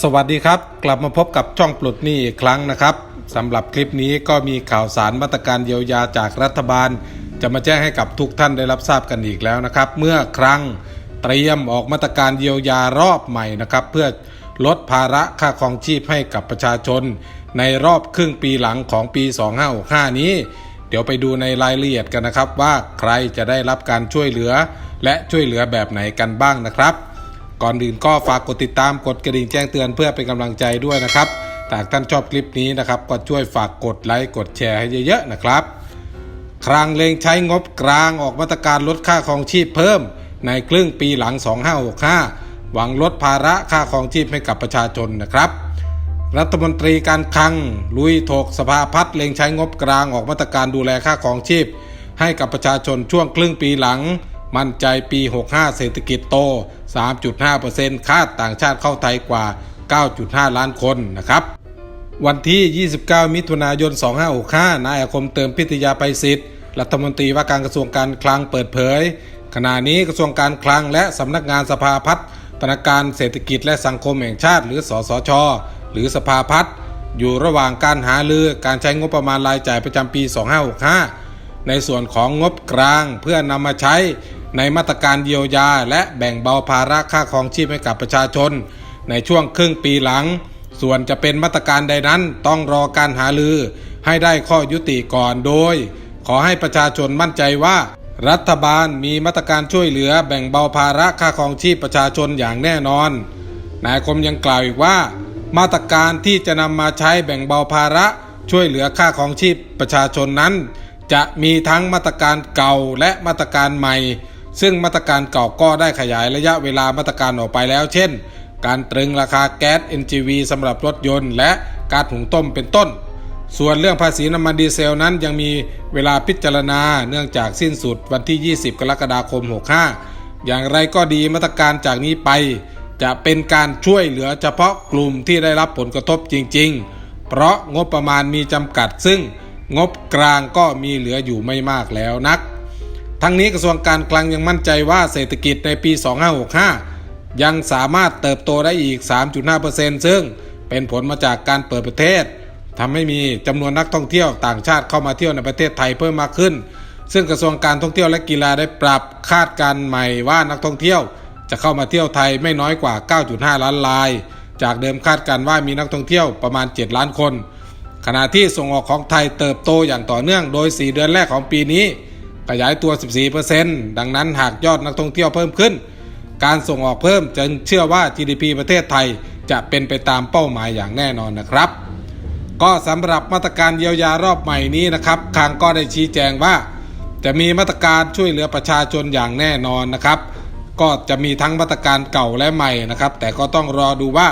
สวัสดีครับ กลับมาพบกับช่องปลดหนี้อีกครั้งนะครับสำหรับคลิปนี้ก็มีข่าวสารมาตรการเยียวยาจากรัฐบาล จะมาแจ้งให้กับทุกท่านได้รับทราบกันอีกแล้วนะครับ เมื่อครั้งเตรียมออกมาตรการเยียวยารอบใหม่นะครับ เพื่อลดภาระค่าครองชีพให้กับประชาชน ในรอบครึ่งปีหลังของปี 2565 นี้ เดี๋ยวไปดูในรายละเอียดกันนะครับ ว่าใครจะได้รับการช่วยเหลือ และช่วยเหลือแบบไหนกันบ้างนะครับ ก่อนอื่นก็ฝากกดติดตามกดกระดิ่งแจ้งเตือนเพื่อเป็นกำลังใจด้วยนะครับหากท่านชอบคลิปนี้นะครับ ก็ช่วยฝากกดไลค์กดแชร์ให้เยอะๆนะครับครางเลงใช้งบกลางออกมาตรการลดค่าครองชีพเพิ่ม ในครึ่งปีหลัง 2565 หวังลดภาระค่าครองชีพให้กับประชาชนนะครับ รัฐมนตรีการคลังลุยถกสภาพัฒน์เลงใช้งบกลางออกมาตรการดูแลค่าครองชีพ ให้กับประชาชนช่วงครึ่งปีหลัง มั่นใจปี 65 เศรษฐกิจโต 3.5%คาดต่างชาติเข้าไทยกว่า 9.5 ล้านคนนะครับ วันที่ 29 มิถุนายน 2565 นายอาคมเติมพิทยาไปสิทธิ์รัฐมนตรีว่าการกระทรวงการคลังเปิดเผย ขณะนี้กระทรวงการคลังและสำนักงานสภาพัฒน์ธนาคารเศรษฐกิจและสังคมแห่งชาติ หรือสสช หรือสภาพัฒน์อยู่ระหว่างการหาลือการใช้งบประมาณรายจ่ายประจำปี 2565 ในส่วนของงบกลางเพื่อนำมาใช้ ในมาตรการเยียวยา และแบ่งเบาภาระค่าครองชีพให้กับประชาชน ในช่วงครึ่งปีหลัง ส่วนจะเป็นมาตรการใดนั้นต้องรอการหาลือ ให้ได้ข้อยุติก่อนโดย ขอให้ประชาชนมั่นใจว่า รัฐบาลมีมาตรการช่วยเหลือแบ่งเบาภาระค่าครองชีพประชาชนอย่างแน่นอน นายคมยังกล่าวอีกว่า มาตรการที่จะนำมาใช้แบ่งเบาภาระช่วยเหลือค่าครองชีพประชาชนนั้น จะมีทั้งมาตรการเก่าและมาตรการใหม่ ซึ่งมาตรการเก่าก็ได้ขยายระยะเวลามาตรการออกไปแล้ว เช่น การตรึงราคาแก๊ส NGV สำหรับรถยนต์ และกาซหุงต้มเป็นต้น ส่วนเรื่องภาษีน้ำมันดีเซลนั้นยังมีเวลาพิจารณาเนื่องจากสิ้นสุดวันที่ 20 กรกฎาคม 65 อย่างไรก็ดีมาตรการจากนี้ไป จะเป็นการช่วยเหลือเฉพาะกลุ่มที่ได้รับผลกระทบจริง ๆ เพราะงบประมาณมีจำกัดซึ่งงบกลางก็มีเหลืออยู่ไม่มากแล้วนัก ทั้งนี้กระทรวงการคลังยังมั่นใจว่าเศรษฐกิจในปี 2565 ยังสามารถเติบโตได้อีก 3.5%ซึ่งเป็นผลมาจากการเปิดประเทศทำให้มีจำนวนนักท่องเที่ยวต่างชาติเข้ามาเที่ยวในประเทศไทยเพิ่มมากขึ้น ซึ่งกระทรวงการท่องเที่ยวและกีฬาได้ปรับคาดการณ์ใหม่ว่านักท่องเที่ยว จะเข้ามาเที่ยวไทยไม่น้อยกว่า 9.5 ล้านราย จากเดิมคาดการณ์ว่ามีนักท่องเที่ยวประมาณ 7 ล้านคน ขณะที่ส่งออกของไทยเติบโตอย่างต่อเนื่องโดย 4 เดือนแรกของปีนี้ ขยายตัว 14%ดังนั้นหากยอดนักท่องเที่ยวเพิ่มขึ้น การส่งออกเพิ่มจึงเชื่อว่า GDP ประเทศไทยจะเป็นไปตามเป้าหมายอย่างแน่นอนนะครับ ก็สำหรับมาตรการเยียวยารอบใหม่นี้นะครับคางก็ได้ชี้แจงว่า จะมีมาตรการช่วยเหลือประชาชนอย่างแน่นอนนะครับ ก็จะมีทั้งมาตรการเก่าและใหม่นะครับ แต่ก็ต้องรอดูว่า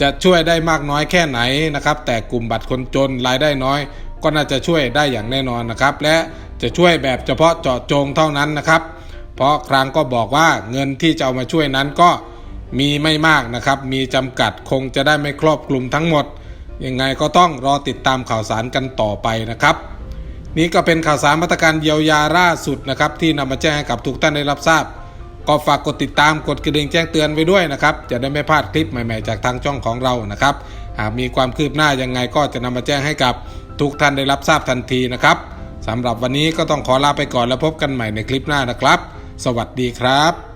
จะช่วยได้มากน้อยแค่ไหนนะครับ แต่กลุ่มบัตรคนจนรายได้น้อย ก็น่าจะช่วยได้อย่างแน่นอนนะครับ และ จะช่วยแบบเฉพาะเจาะจงเท่านั้นนะครับ เพราะครั้งก็บอกว่าเงินที่จะเอามาช่วยนั้นก็มีไม่มากนะครับ มีจำกัดคงจะได้ไม่ครอบคลุมทั้งหมด ยังไงก็ต้องรอติดตามข่าวสารกันต่อไปนะครับ นี่ก็เป็นข่าวสารมาตรการเยียวยาล่าสุดนะครับ ที่นำมาแจ้งให้กับทุกท่านได้รับทราบ ก็ฝากกดติดตามกดกระดิ่งแจ้งเตือนไว้ด้วยนะครับ จะได้ไม่พลาดคลิปใหม่ ๆ จากทางช่องของเรานะครับหากมีความคืบหน้ายังไงก็จะนำมาแจ้งให้กับทุกท่านได้รับทราบทันทีนะครับ สำหรับวันนี้ก็ต้องขอลาไปก่อนแล้วพบกันใหม่ในคลิปหน้านะครับ สวัสดีครับ